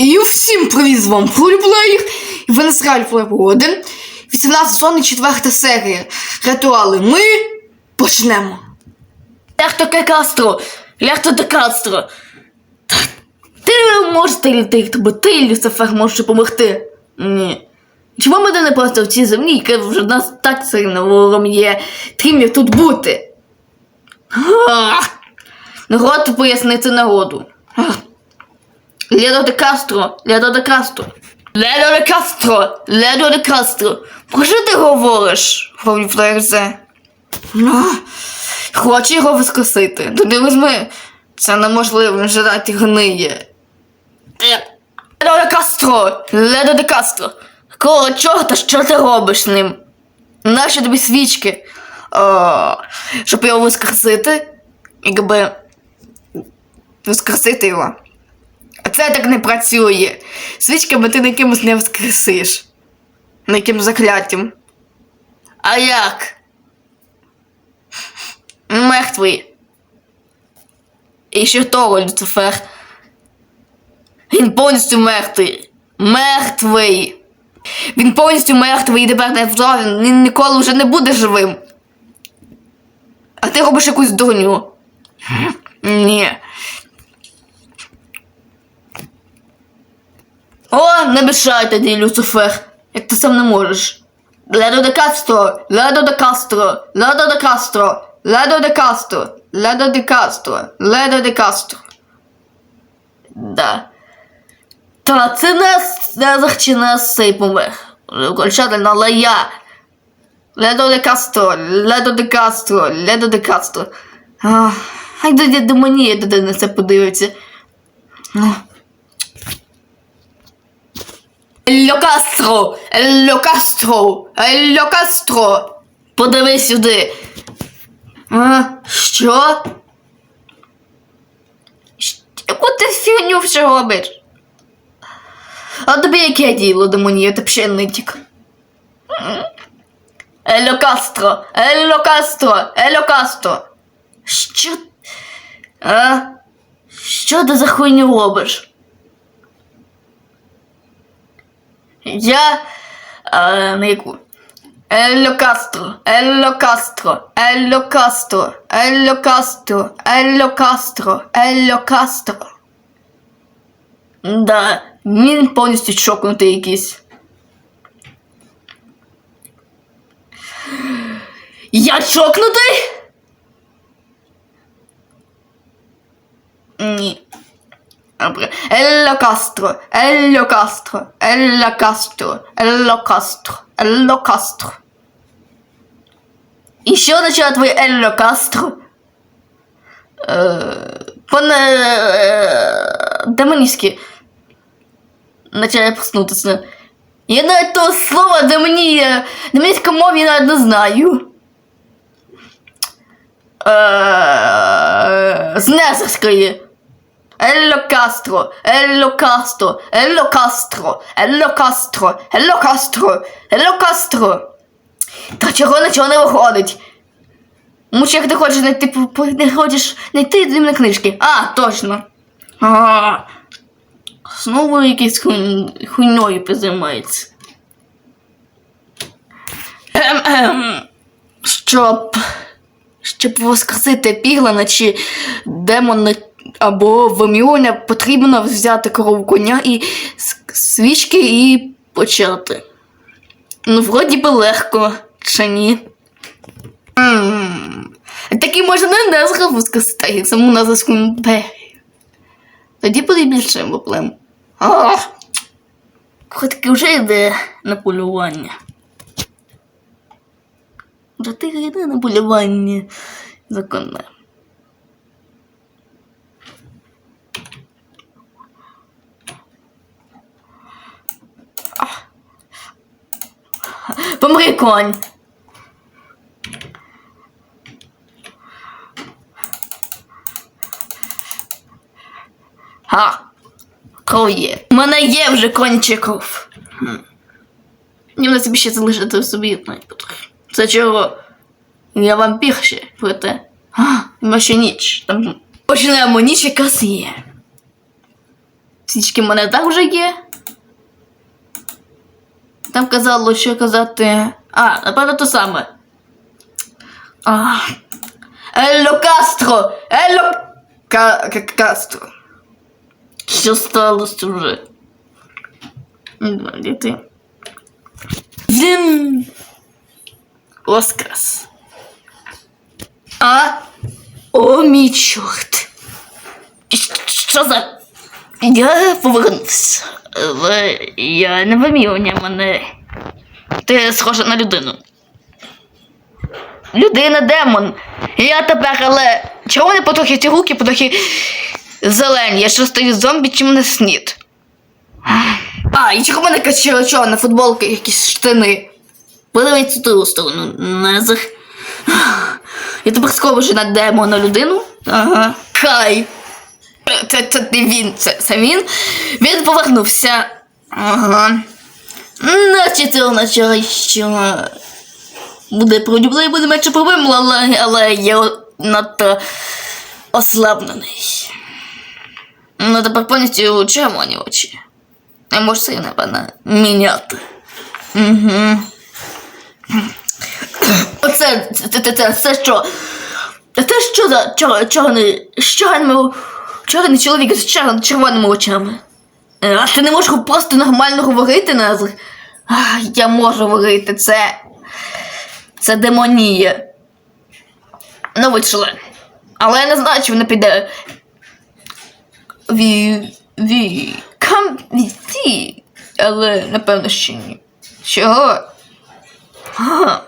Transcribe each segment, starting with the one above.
І всім привіт з вами Фуліплеєр. І ви на серіалі 1. 18 сон 4 серія. Ритуали. Ми почнемо. Лехто Кастро! Лехто де Кастро! Ти можеш ти, бо ти, Люцифер, можеш допомогти. Ні. Чому мене не просто в цій землі, яка вже в нас так сильно ворогом є, трім'я тут бути? Народ пояснити народу. Ах. Ледо де Кастро, Ледо де Кастро. Ледо де Кастро, Ледо де Кастро. Про що ти говориш, Фуліплеєрзе? Ах. Хоче його воскресити. Туди візьми. Це неможливо, раді гниє. Ледо де Кастро! Ледо де Кастро! Кого чорта, що ти робиш з ним? Нащо тобі свічки? О, щоб його воскресити? Якби. Воскресити його. А це так не працює. Свічками ти на кимось не воскресиш. На яким закляттям. А як? Мертвий. І ще того, Люцифер. Він повністю мертвий. Мертвий. Він повністю мертвий і тепер не він, він ніколи вже не буде живим. А ти робиш якусь дурню. Ні. О, не мішай тоді, Люцифер. Як ти сам не можеш. Ледо де Кастро, Ледо де Кастро, Ледо де Кастро, Ледо де Кастро, Ледо де Кастро, Ледо де Кастро. Да. Та це не чи нас цей помер. Окончательно, але я. Ледо де Кастро, Ледо де Кастро, Ледо де Кастро. Хай до демонія туди на це подивиться. Ах. Елло Кастро! Елло Кастро! Елло Кастро! Подивись сюди. А, що? Яку ти фігню вже робиш? А тобі яке діло, демонія, ти пшенничок? Елло Кастро! Елло Кастро! Елло Кастро! Що? А? Що ти за хуйню робиш? Я е, на яку? Елло Кастро, Елло Кастро, Елло Кастро, Елло Кастро, Елло Кастро, Елло Кастро. Да, він повністю чокнутий якийсь. Я чокнутий? Ні. Добре. Елло Кастро, Елло Кастро, Елло Кастро, Елло Кастро, Елло Кастро. І що означає твоє Елло Кастро? Е, пане е, демонівський. Почали проснутися. Я навіть того слова демонія, демонівська мова я навіть не знаю. Е, з незерської. Елло Кастро, Елло Кастро, Елло Кастро, Елло Кастро, Елло Кастро, Елло Кастро. Та чого нічого не виходить? Муч, як ти хочеш знайти, не хочеш знайти дрібні книжки. А, точно. А, знову якийсь хуй- хуйньою позаймається. Ем-ем. Щоб щоб воскресити піглана чи демона або вимірювання, потрібно взяти корову коня і свічки і почати. Ну, вроді би легко, чи ні? Такі можна не воскресити, як саму назовську імперію. Тоді буде більше проблем. Хоч вже йде на полювання. Вже ти йде на полювання законне. Помри конь. Га. Кров. У мене є вже кончиков. Мені на собі ще залишити собі навіть. Це чого? Я вампір ще, проте. А, ми ще ніч. Там почнемо ніч якраз є. Свічки в мене так вже є. Там казало, що казати. А, напевно, то саме. А. Елло Кастро! Елло Ка- ка- Кастро. Що сталося вже? Де ти? Він воскрес. А? О, мій чорт. Що за. Я повернувся. Я не вимірювання мене. Ти схожа на людину. Людина демон. Я тепер, але. Чого вони потрохи ці руки, потрохи зелені? Я що стою зомбі, чи мене снід? А, і чого мене якась чо- чорна футболка, якісь штани. Подивіться ту сторону. Я тепер схожий на демона людину. Ага. Кай. Це, це не він, це, це він. Він повернувся. Ага. Означає, що буде продюблей, буде менше проблем, але, але я надто ослаблений. Ну, тепер повністю червоні очі. Я можу це, напевно, міняти. Угу. Оце, це, це, це, це, що? Це що за чор, чорний, з чорними, чорний чоловік з червоними очами? Е, А ти не можеш просто нормально говорити назв? Я можу говорити, це. Це демонія. Новий член. Але я не знаю, чи вона піде. Ві. Ві. Кам. Ві. Але напевно ще ні. Чого? Ага.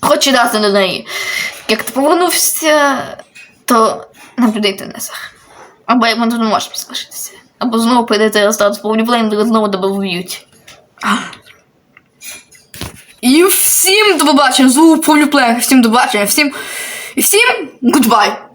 Хочу дати до неї. Як ти повернувся, то нам туди йти не сах. Або ми тут не можемо залишитися. Або знову прийдете статус повніплейн, де знову тебе вб'ють. І всім до побачення. Звук повлюплею. Всім до побачення. Всім. І всім гудбай.